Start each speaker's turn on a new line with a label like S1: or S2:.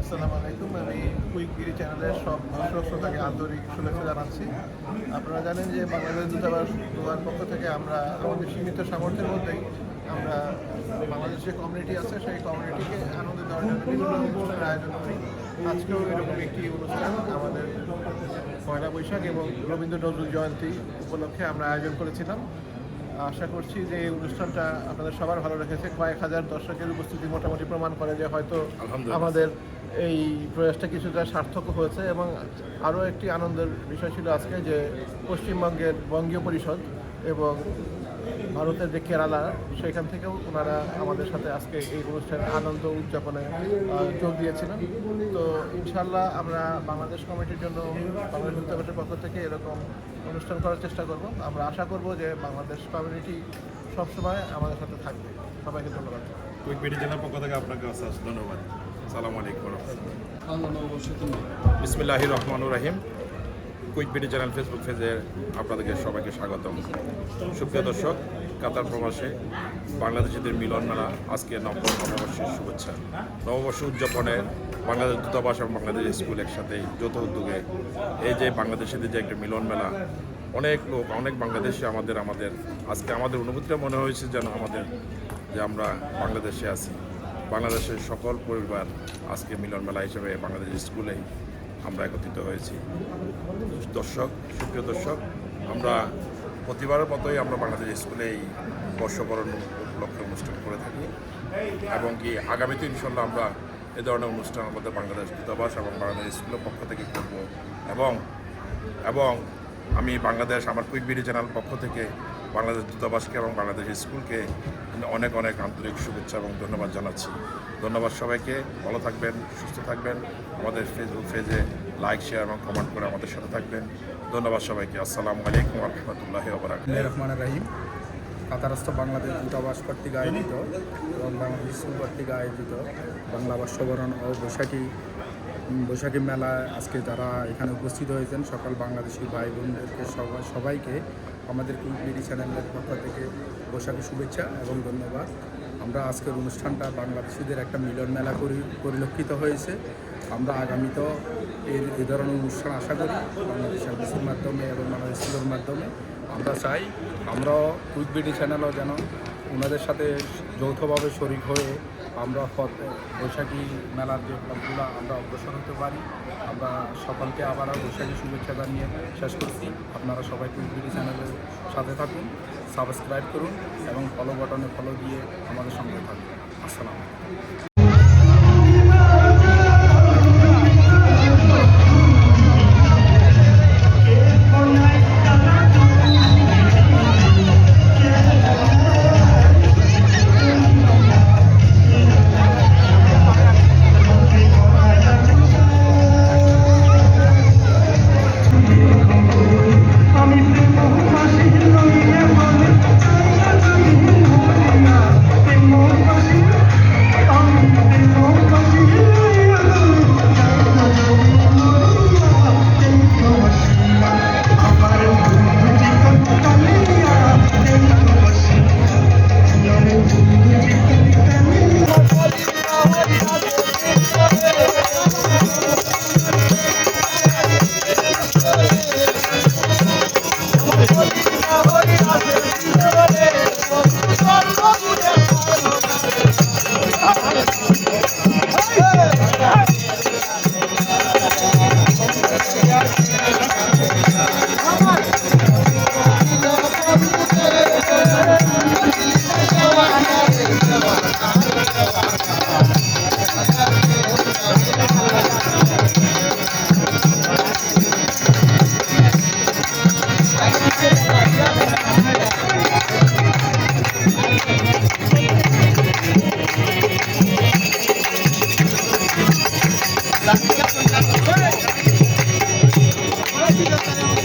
S1: আসসালামু আলাইকুম। আমি কুইক গিরি চ্যানেলের সব দর্শক শ্রোতাকে আন্তরিক শুভেচ্ছা জানাচ্ছি। আপনারা জানেন যে বাংলাদেশ দূতাবাস দুয়ার পক্ষ থেকে আমরা আমাদের সীমিত সামর্থ্যের মধ্যেই আমরা বাংলাদেশের কমিউনিটি আছে সেই কমিউনিটিকে আনন্দ দেওয়ার জন্য বিভিন্ন অনুষ্ঠানের আয়োজন করি। আজকেও এরকম একটি অনুষ্ঠান আমাদের পয়লা বৈশাখ এবং রবীন্দ্র নজরুল জয়ন্তী উপলক্ষে আমরা আয়োজন করেছিলাম। আশা করছি যে এই অনুষ্ঠানটা আপনাদের সবার ভালো লেগেছে। কয়েক হাজার দর্শকের উপস্থিতি মোটামুটি প্রমাণ করে যে হয়তো আমাদের এই প্রয়াসটা কিছুটা সার্থক হয়েছে এবং আরও একটি আনন্দের বিষয় ছিল আজকে যে পশ্চিমবঙ্গের বঙ্গীয় পরিষদ এবং ভারতের যে কেরালা, সেখান থেকেও ওনারা আমাদের সাথে আজকে এই অনুষ্ঠানের আনন্দ উদযাপনে যোগ দিয়েছিলেন। তো ইনশাল্লাহ আমরা বাংলাদেশ কমিটির জন্য বাংলাদেশ দূতাবাসের পক্ষ থেকে এরকম অনুষ্ঠান করার চেষ্টা করব। আমরা আশা করব যে বাংলাদেশ কমিউনিটি সবসময় আমাদের সাথে থাকবে। সবাইকে ধন্যবাদ।
S2: জেলার পক্ষ থেকে আপনাকে অশেষ ধন্যবাদ। সালাম আলাইকুম বিসমিল্লাহ রহমান রাহিম কুইক বিডি চ্যানেল ফেসবুক পেজে আপনাদেরকে সবাইকে স্বাগতম। সুপ্রিয় দর্শক কাতার প্রবাসে বাংলাদেশিদের মিলন মেলা আজকে নব নববর্ষের শুভেচ্ছা। নববর্ষ উদযাপনে বাংলাদেশ দূতাবাস এবং বাংলাদেশ স্কুল একসাথে যৌথ উদ্যোগে এই যে বাংলাদেশিদের যে একটা মিলন মেলা অনেক লোক অনেক বাংলাদেশি আমাদের আমাদের আজকে আমাদের অনুভূতিটা মনে হয়েছে যেন আমাদের যে আমরা বাংলাদেশে আছি। বাংলাদেশের সকল পরিবার আজকে মিলন মেলা হিসেবে বাংলাদেশ স্কুলে আমরা একত্রিত হয়েছি। দর্শক, সুপ্রিয় দর্শক, আমরা প্রতিবারের মতোই আমরা বাংলাদেশ স্কুলে এই বর্ষবরণ উপলক্ষে অনুষ্ঠান করে থাকি এবং কি আগামীতে ইনশাল্লাহ আমরা এ ধরনের অনুষ্ঠান আমাদের বাংলাদেশ দূতাবাস এবং বাংলাদেশ স্কুলের পক্ষ থেকে করব এবং এবং আমি বাংলাদেশ আমার কুইক বিডি চ্যানেল পক্ষ থেকে বাংলাদেশ দূতাবাসকে এবং বাংলাদেশ স্কুলকে অনেক অনেক আন্তরিক শুভেচ্ছা এবং ধন্যবাদ জানাচ্ছি। ধন্যবাদ সবাইকে। ভালো থাকবেন, সুস্থ থাকবেন। আমাদের ফেসবুক পেজে লাইক শেয়ার এবং কমেন্ট করে আমাদের সাথে থাকবেন। ধন্যবাদ সবাইকে। আসসালামু আলাইকুম রহমতুল্লাহ
S3: রহমান রাহিম। কাতারস্থ বাংলাদেশ দূতাবাস কর্তৃক আয়োজিত এবং বাংলাদেশ স্কুল কর্তৃক আয়োজিত বাংলা বর্ষবরণ ও বৈশাখী বৈশাখী মেলায় আজকে যারা এখানে উপস্থিত হয়েছেন, সকল বাংলাদেশি ভাই বোনদেরকে সবাই, সবাইকে আমাদের কুইকবিডি চ্যানেলের পক্ষ থেকে বৈশাখী শুভেচ্ছা এবং ধন্যবাদ। আমরা আজকের অনুষ্ঠানটা বাংলাদেশিদের একটা মিলন মেলা পরি, পরিলক্ষিত হয়েছে। আমরা আগামীতেও এর, এ ধরনের অনুষ্ঠান আশা করি বাংলাদেশ এমবিসির মাধ্যমে এবং বাংলাদেশ স্কুলের মাধ্যমে। আমরা চাই আমরাও কুইক বিডি চ্যানেলও যেন ওনাদের সাথে যৌথভাবে শরিক হয়ে আমরা বৈশাখী মেলার যে ক্লাবগুলো, আমরা অগ্রসর হতে পারি। আমরা সকলকে আবার বৈশাখী শুভেচ্ছা জানিয়ে শেষ করছি। আপনারা সবাই টুইটবিডি চ্যানেলের সাথে থাকুন, সাবস্ক্রাইব করুন এবং ফলো বাটনে ফলো দিয়ে আমাদের সঙ্গে থাকুন। আসসালাম Las siglas son.